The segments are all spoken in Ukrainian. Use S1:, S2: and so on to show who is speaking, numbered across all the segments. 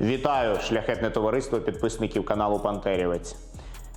S1: Вітаю, шляхетне товариство підписників каналу Пантерівець.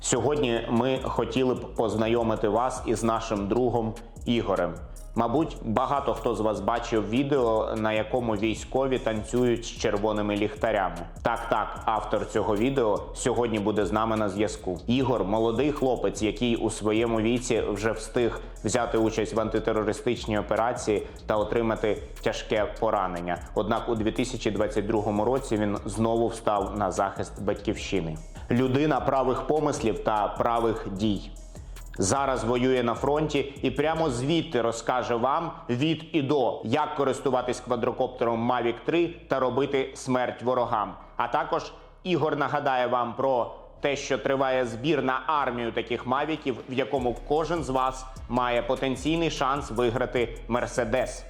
S1: Сьогодні ми хотіли б познайомити вас із нашим другом Ігорем. Мабуть, багато хто з вас бачив відео, на якому військові танцюють з червоними ліхтарями. Так, так, автор цього відео сьогодні буде з нами на зв'язку. Ігор молодий хлопець, який у своєму віці вже встиг взяти участь в антитерористичній операції та отримати тяжке поранення. Однак у 2022 році він знову встав на захист батьківщини. Людина правих помислів та правих дій. Зараз воює на фронті і прямо звідти розкаже вам від і до, як користуватись квадрокоптером Mavic 3 та робити смерть ворогам. А також Ігор нагадає вам про те, що триває збір на армію таких мавіків, в якому кожен з вас має потенційний шанс виграти Мерседес.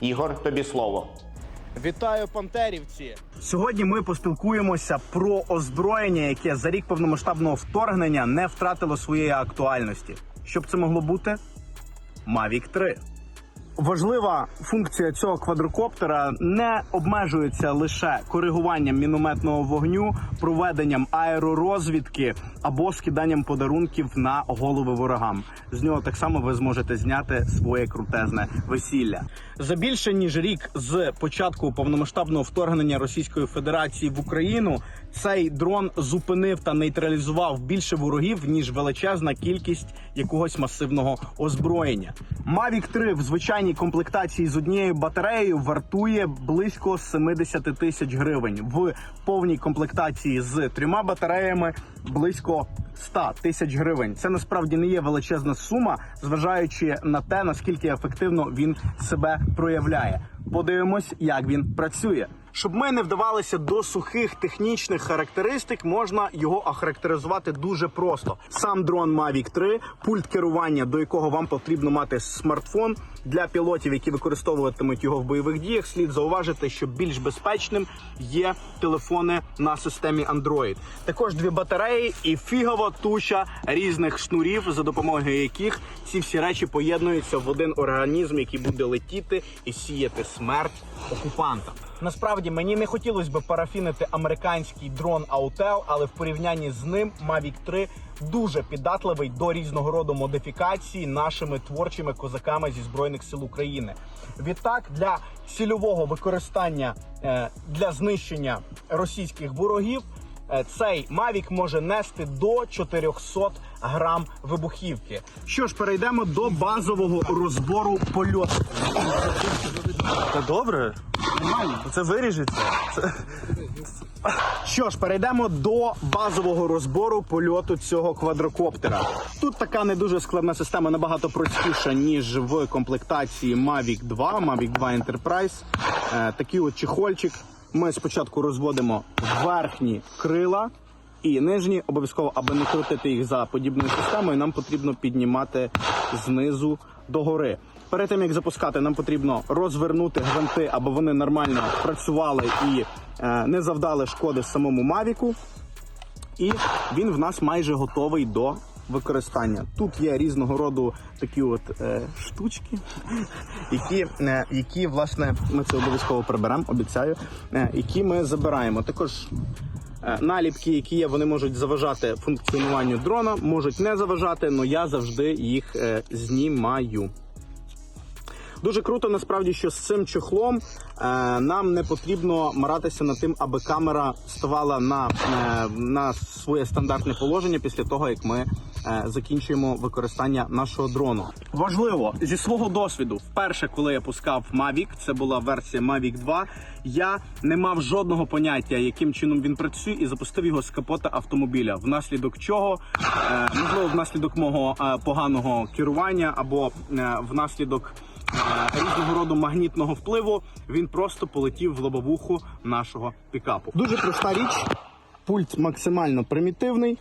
S1: Ігор, тобі слово.
S2: Вітаю пантерівці!
S3: Сьогодні ми поспілкуємося про озброєння, яке за рік повномасштабного вторгнення не втратило своєї актуальності. Щоб це могло бути? Мавік 3. Важлива функція цього квадрокоптера не обмежується лише коригуванням мінометного вогню, проведенням аеророзвідки або скиданням подарунків на голови ворогам. З нього так само ви зможете зняти своє крутезне весілля. За більше ніж рік з початку повномасштабного вторгнення Російської Федерації в Україну цей дрон зупинив та нейтралізував більше ворогів ніж величезна кількість якогось масивного озброєння. Mavic 3 в звичайній комплектації з однією батареєю вартує близько 70 тисяч гривень. В повній комплектації з трьома батареями близько 100 тисяч гривень. Це насправді не є величезна сума, зважаючи на те, наскільки ефективно він себе проявляє. Подивимось, як він працює. Щоб ми не вдавалися до сухих технічних характеристик, можна його охарактеризувати дуже просто. Сам дрон Mavic 3, пульт керування, до якого вам потрібно мати смартфон для пілотів, які використовуватимуть його в бойових діях. Слід зауважити, що більш безпечним є телефони на системі Android. Також дві батареї і фігова туча різних шнурів, за допомогою яких ці всі речі поєднуються в один організм, який буде летіти і сіяти смерть окупантам. Насправді мені не хотілося б парафінити американський дрон Autel, але в порівнянні з ним Mavic 3 дуже піддатливий до різного роду модифікацій нашими творчими козаками зі збройних сил України. Відтак для цільового використання е, для знищення російських ворогів. е, Цей Mavic може нести до 400 грам вибухівки. Що ж, перейдемо до базового розбору польоту.
S2: Та добре, Нормально. це виріжеться. Це...
S3: Що ж, перейдемо до базового розбору польоту цього квадрокоптера. Тут така не дуже складна система, набагато простіша, ніж в комплектації Mavic 2, Mavic 2 Enterprise. Е, такий от чехольчик. Ми спочатку розводимо верхні крила і нижні, обов'язково, аби не крутити їх за подібною системою, нам потрібно піднімати знизу догори. Перед тим як запускати, нам потрібно розвернути гвинти, аби вони нормально працювали і е, не завдали шкоди самому Мавіку. І він в нас майже готовий до використання. Тут є різного роду такі от е, штучки, які, е, які власне ми це обов'язково приберемо, обіцяю, е, які ми забираємо. Також е, наліпки, які є, вони можуть заважати функціонуванню дрона, можуть не заважати, але я завжди їх е, знімаю. Дуже круто, насправді, що з цим чохлом е, нам не потрібно маратися над тим, аби камера ставала на, е, на своє стандартне положення після того, як ми е, закінчуємо використання нашого дрону. Важливо зі свого досвіду, вперше, коли я пускав Mavic, це була версія Mavic 2, я не мав жодного поняття, яким чином він працює, і запустив його з капота автомобіля. Внаслідок чого, можливо, внаслідок мого поганого керування або внаслідок різного роду магнітного впливу, він просто полетів в лобовуху нашого пікапу. Дуже проста річ. Пульт максимально примітивний.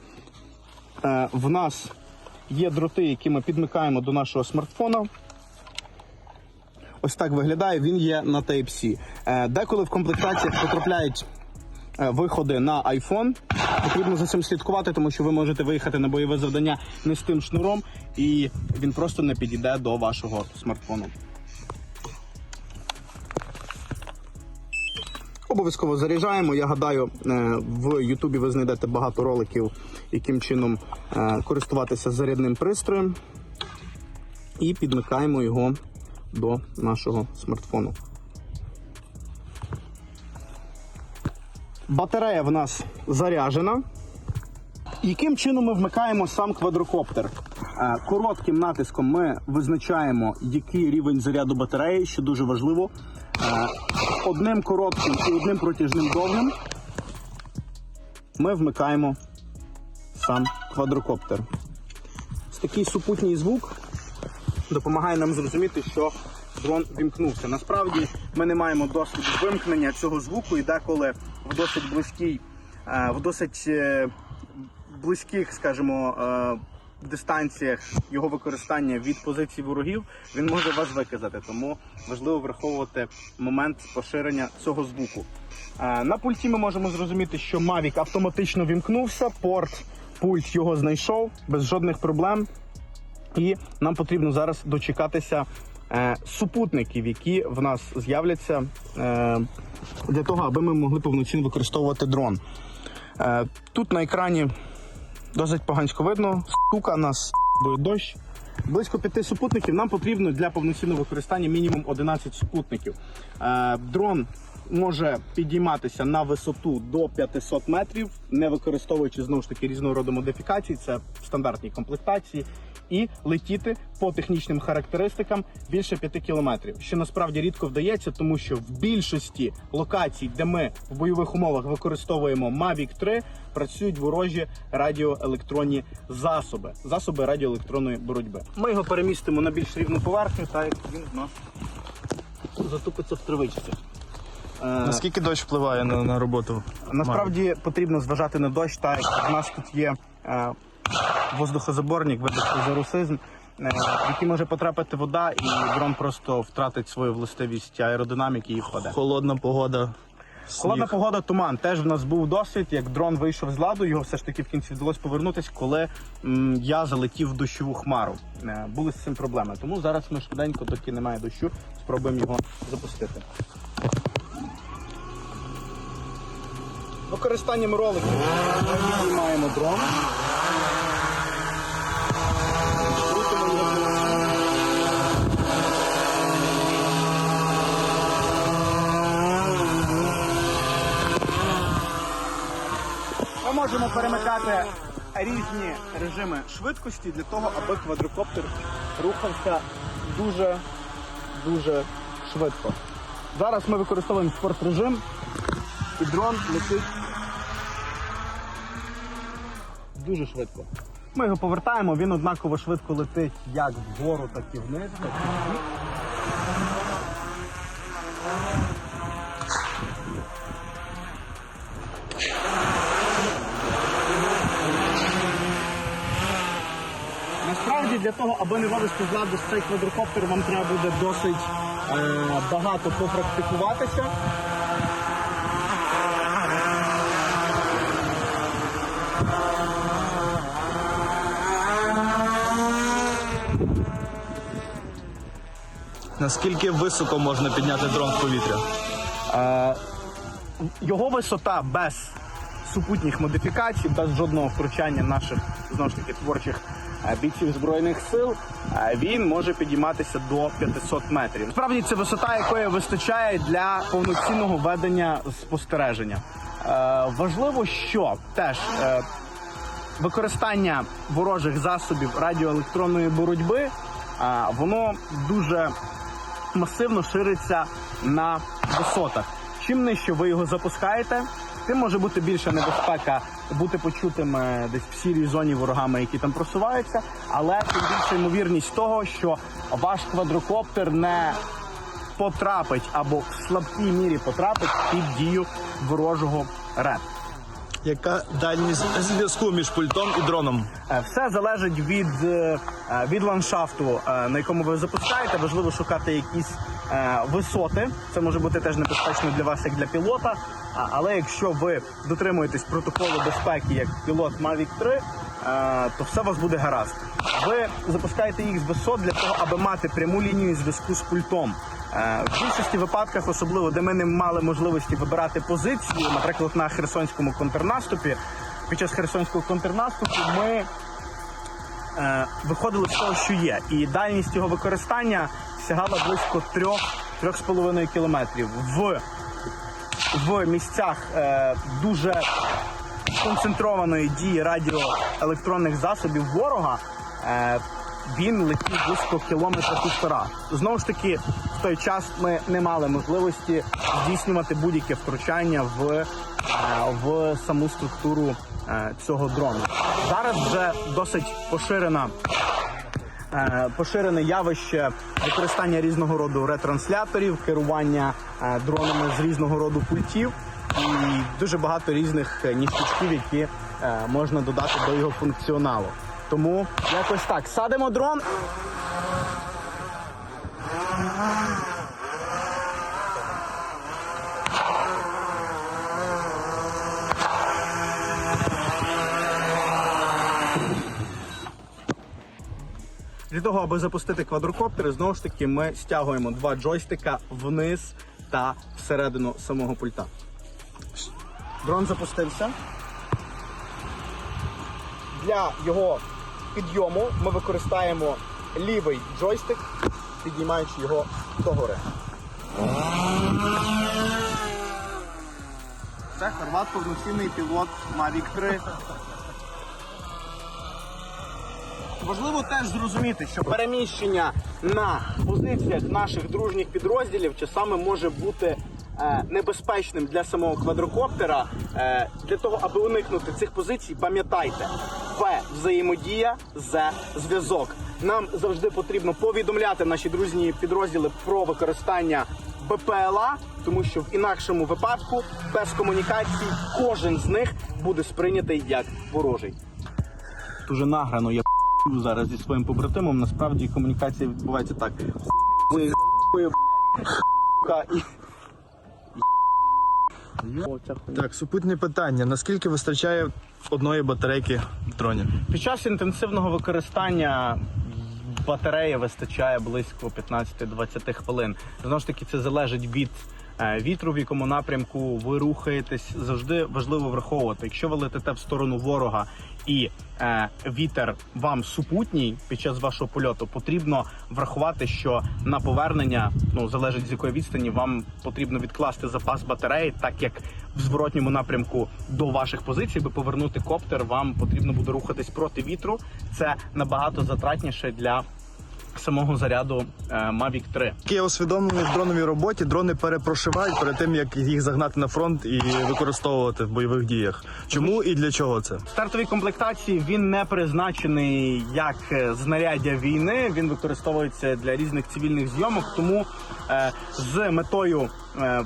S3: Е, В нас є дроти, які ми підмикаємо до нашого смартфона. Ось так виглядає. Він є на Type-C. Е, Деколи в комплектаціях потрапляють е, виходи на iPhone. Потрібно за цим слідкувати, тому що ви можете виїхати на бойове завдання не з тим шнуром, і він просто не підійде до вашого смартфону. Обов'язково заряджаємо. Я гадаю, е, в Ютубі ви знайдете багато роликів, яким чином е, користуватися зарядним пристроєм. І підмикаємо його до нашого смартфону. Батарея в нас заряджена. Яким чином ми вмикаємо сам квадрокоптер? Е, Коротким натиском ми визначаємо, який рівень заряду батареї, що дуже важливо. Одним коротким і одним протяжним довгим ми вмикаємо сам квадрокоптер. Такий супутній звук допомагає нам зрозуміти, що дрон вімкнувся. Насправді ми не маємо досвіду вимкнення цього звуку, і деколи в досить близькій, е, в досить е, близьких, скажімо, е, дистанціях його використання від позицій ворогів він може вас виказати. Тому важливо враховувати момент поширення цього звуку. Е, На пульті ми можемо зрозуміти, що Mavic автоматично вімкнувся, порт, пульт його знайшов без жодних проблем. І нам потрібно зараз дочекатися е, супутників, які в нас з'являться е, для того, аби ми могли повноцінно використовувати дрон. Тут на екрані досить погансько видно, стука нас буде дощ. Близько п'яти супутників нам потрібно для повноцінного використання мінімум 11 супутників. Е, дрон може підійматися на висоту до 500 метрів, не використовуючи знову ж таки різного роду модифікацій, це в стандартній комплектації, і летіти по технічним характеристикам більше 5 кілометрів, що насправді рідко вдається, тому що в більшості локацій, де ми в бойових умовах використовуємо Mavic 3, працюють ворожі радіоелектронні засоби, засоби радіоелектронної боротьби. Ми його перемістимо на більш рівну поверхню, так як він в нас затупиться в тривичці. Е,
S2: Наскільки дощ впливає на, на роботу?
S3: Насправді потрібно зважати на дощ, так як в нас тут є е, воздухозаборник, вибачте за русизм, е, в який може потрапити вода, і дрон просто втратить свою властивість аеродинаміки і впаде.
S2: Холодна погода.
S3: Холодна погода, туман. Теж в нас був досвід, як дрон вийшов з ладу, його все ж таки в кінці вдалося повернутися, коли м, я залетів в дощову хмару. Е, були з цим проблеми. Тому зараз ми швиденько, доки немає дощу, спробуємо його запустити. Використанням роликів ми піднімаємо дрон. Ми можемо перемикати різні режими швидкості для того, аби квадрокоптер рухався дуже дуже швидко. Зараз ми використовуємо спорт-режим і дрон летить дуже швидко. Ми його повертаємо, він однаково швидко летить як вгору, так і вниз. Насправді для того, аби не вивести з ладу цей квадрокоптер, вам треба буде досить е, багато попрактикуватися.
S2: Наскільки високо можна підняти дрон в повітря?
S3: Е, його висота без супутніх модифікацій, без жодного втручання наших знову ж таки творчих бійців збройних сил, він може підійматися до 500 метрів. Справді це висота, якої вистачає для повноцінного ведення спостереження. Е, важливо, що теж е, використання ворожих засобів радіоелектронної боротьби, воно дуже масивно шириться на висотах. Чим нижче ви його запускаєте, тим може бути більша небезпека бути почутим е, десь в сірій зоні ворогами, які там просуваються, але тим більша ймовірність того, що ваш квадрокоптер не потрапить або в слабкій мірі потрапить під дію ворожого РЕП.
S2: Яка дальність зв'язку між пультом і дроном?
S3: Е, Все залежить від, е, е, від ландшафту, на якому ви запускаєте. Важливо шукати якісь висоти. Це може бути теж небезпечно для вас, як для пілота. Але якщо ви дотримуєтесь протоколу безпеки як пілот Mavic 3, е, то все у вас буде гаразд. Ви запускаєте їх з висот для того, аби мати пряму лінію зв'язку з пультом. Е, В більшості випадках, особливо де ми не мали можливості вибирати позицію, наприклад, на херсонському контрнаступі. Під час херсонського контрнаступу ми е, виходили з того, що є, і дальність його використання сягала близько 3-3,5 кілометрів. В, в місцях е, дуже концентрованої дії радіоелектронних засобів ворога. Е, він летів близько кілометра півтора. Знову ж таки, в той час ми не мали можливості здійснювати будь-яке втручання в, е, в саму структуру е, цього дрону. Зараз вже досить поширена поширене явище використання різного роду ретрансляторів, керування дронами з різного роду пультів і дуже багато різних е, ніштячків, які е, можна додати до його функціоналу. Тому якось так. Садимо дрон. Для того, аби запустити квадрокоптер, знову ж таки, ми стягуємо два джойстика вниз та всередину самого пульта. Дрон запустився. Для його підйому ми використаємо лівий джойстик, піднімаючи його догори. Це Хорват повноцінний пілот Mavic 3. Важливо теж зрозуміти, що переміщення на позиціях наших дружніх підрозділів часами може бути небезпечним для самого квадрокоптера. Е, для того, аби уникнути цих позицій, пам'ятайте, П взаємодія, З зв'язок. Нам завжди потрібно повідомляти наші дружні підрозділи про використання БПЛА, тому що в інакшому випадку без комунікації кожен з них буде сприйнятий як ворожий дуже награно. Я зараз зі своїм побратимом. Насправді комунікація відбувається так. І.
S2: Так, супутні питання. Наскільки вистачає одної батарейки в дроні?
S3: Під час інтенсивного використання батареї вистачає близько 15-20 хвилин. Знову ж таки, це залежить від вітру, в якому напрямку ви рухаєтесь. Завжди важливо враховувати. Якщо ви летите в сторону ворога і е, вітер вам супутній під час вашого польоту, потрібно врахувати, що на повернення, ну залежить з якої відстані, вам потрібно відкласти запас батареї, так як в зворотньому напрямку до ваших позицій, би повернути коптер, вам потрібно буде рухатись проти вітру. Це набагато затратніше для самого заряду е, Mavic 3.
S2: Є усвідомлення в дроновій роботі, дрони перепрошивають перед тим, як їх загнати на фронт і використовувати в бойових діях. Чому і для чого це?
S3: В стартовій комплектації він не призначений як е, знаряддя війни. Він використовується для різних цивільних зйомок. Тому е, з метою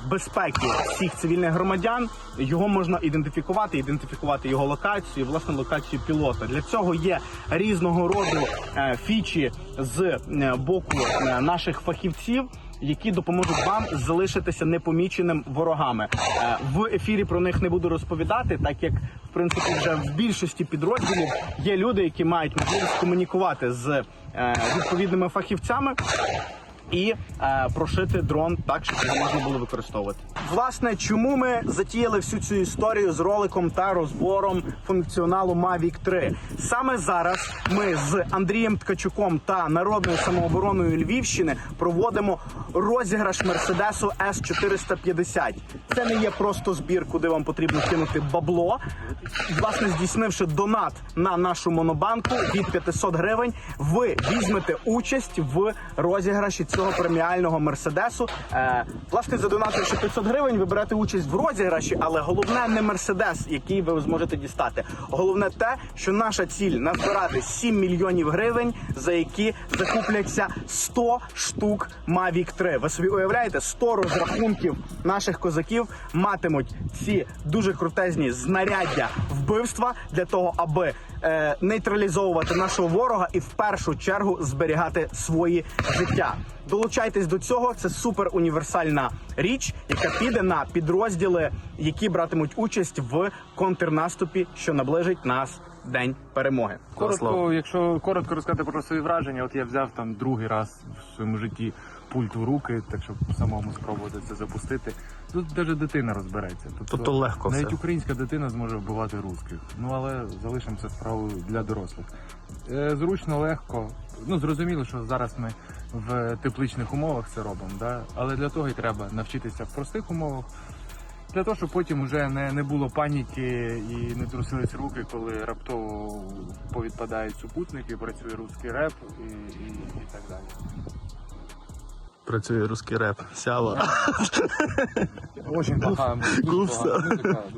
S3: безпеки всіх цивільних громадян його можна ідентифікувати, ідентифікувати його локацію, власне локацію пілота. Для цього є різного роду е, фічі з е, боку е, наших фахівців. Які допоможуть вам залишитися непоміченим ворогами Е, в ефірі. Про них не буду розповідати, так як в принципі вже в більшості підрозділів є люди, які мають можливість комунікувати з е, відповідними фахівцями і е, прошити дрон так, щоб його можна було використовувати. Власне, чому ми затіяли всю цю історію з роликом та розбором функціоналу Mavic 3? Саме зараз ми з Андрієм Ткачуком та народною самообороною Львівщини проводимо розіграш Мерседесу С450. Це не є просто збір, куди вам потрібно кинути бабло. Власне, здійснивши донат на нашу монобанку від 500 гривень, ви візьмете участь в розіграші цього преміального мерседесу. Е, власне, задонативши 500 гривень, ви берете участь в розіграші, але головне не мерседес, який ви зможете дістати. Головне те, що наша ціль назбирати 7 мільйонів гривень, за які закупляться 100 штук Mavic 3. Ви собі уявляєте, 100 розрахунків наших козаків матимуть ці дуже крутезні знаряддя вбивства для того, аби е, нейтралізовувати нашого ворога і в першу чергу зберігати свої життя. Долучайтесь до цього. Це супер універсальна річ, яка піде на підрозділи, які братимуть участь в контрнаступі, що наближить нас день перемоги.
S4: Коротко, якщо коротко розказати про свої враження, от я взяв там другий раз в своєму житті пульт в руки, так щоб самому спробувати це запустити. Тут навіть дитина розбереться.
S2: Тобто легко
S4: навіть
S2: все.
S4: українська дитина зможе вбивати русських. Ну але залишимо це справою для дорослих. Е, зручно, легко. Ну зрозуміло, що зараз ми в тепличних умовах це робимо, да? але для того і треба навчитися в простих умовах. Для того, щоб потім вже не, не було паніки і не трусились руки, коли раптово повідпадають супутники, працює русський реп і, і, і так далі.
S2: Працює русський реп. Сява.
S4: Очень дуже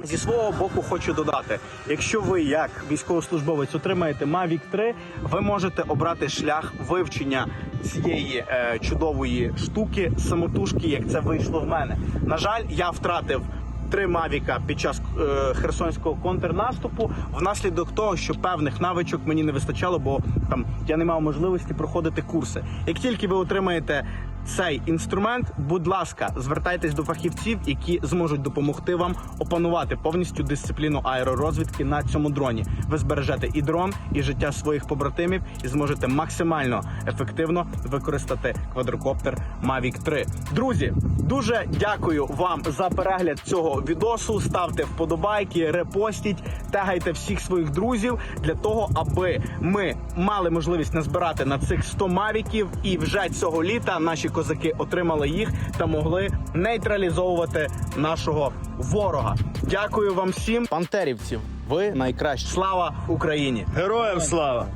S3: Зі свого боку хочу додати: якщо ви, як військовослужбовець, отримаєте Mavic 3, ви можете обрати шлях вивчення цієї е, чудової штуки, самотужки, як це вийшло в мене. На жаль, я втратив. Три мавіка під час е, херсонського контрнаступу внаслідок того, що певних навичок мені не вистачало, бо там я не мав можливості проходити курси. Як тільки ви отримаєте цей інструмент, будь ласка, звертайтесь до фахівців, які зможуть допомогти вам опанувати повністю дисципліну аеророзвідки на цьому дроні. Ви збережете і дрон, і життя своїх побратимів, і зможете максимально ефективно використати квадрокоптер Mavic 3. Друзі, дуже дякую вам за перегляд цього відосу. Ставте вподобайки, репостіть, тегайте всіх своїх друзів для того, аби ми мали можливість назбирати на цих 100 мавіків, і вже цього літа наші козаки отримали їх та могли нейтралізовувати нашого ворога. Дякую вам всім, пантерівців. Ви найкращі. Слава Україні!
S2: Героям слава!